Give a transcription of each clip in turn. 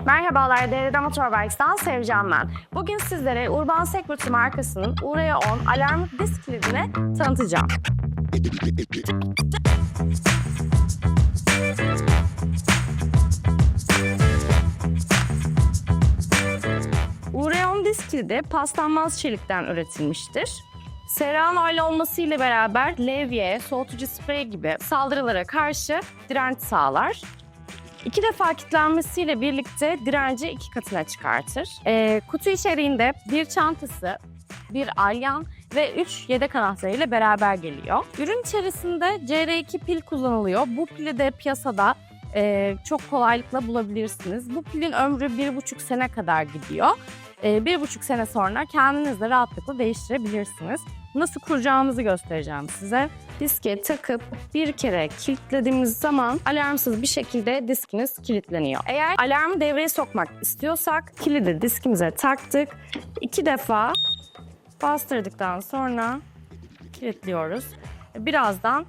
Merhabalar, DRD Motorbikes'tan Sevcan ben. Bugün sizlere Urban Security markasının Ureo 10 alarm disk kilidini tanıtacağım. Ureo 10 disk kilidi paslanmaz çelikten üretilmiştir. Serrano ile olmasıyla beraber levye, soğutucu sprey gibi saldırılara karşı direnç sağlar. İki defa kilitlenmesiyle birlikte direnci iki katına çıkartır. Ee, kutu içeriğinde bir çantası, bir alyan ve 3 yedek anahtarıyla beraber geliyor. Ürün içerisinde CR2 pil kullanılıyor. Bu pili de piyasada e, çok kolaylıkla bulabilirsiniz. Bu pilin ömrü 1,5 sene kadar gidiyor. E, bir buçuk sene sonra kendiniz de rahatlıkla değiştirebilirsiniz. Nasıl kuracağımızı göstereceğim size. Diske takıp bir kere kilitlediğimiz zaman alarmsız bir şekilde diskiniz kilitleniyor. Eğer alarmı devreye sokmak istiyorsak kilidi diskimize taktık. iki defa bastırdıktan sonra kilitliyoruz. Birazdan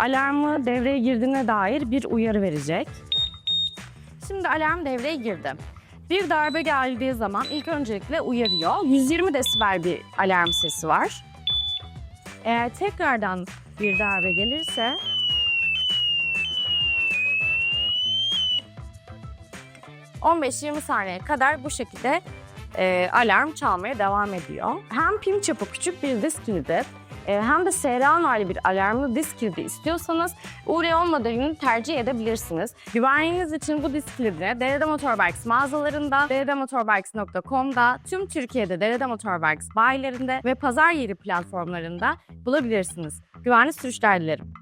alarmı devreye girdiğine dair bir uyarı verecek. Şimdi alarm devreye girdi. Bir darbe geldiği zaman ilk öncelikle uyarıyor. 120 desibel bir alarm sesi var. Eğer tekrardan bir darbe gelirse ...15-20 saniye kadar bu şekilde e, alarm çalmaya devam ediyor. Hem pim çapı küçük bir disk kilidi hem de SRA hali bir alarmlı disk kilidi istiyorsanız Ureon modelini tercih edebilirsiniz. Güvenliğiniz için bu disk kilidini DRD Motorbikes mağazalarında, drdmotorbikes.com'da, tüm Türkiye'de DRD Motorbikes bayilerinde ve pazar yeri platformlarında bulabilirsiniz. Güvenli sürüşler dilerim.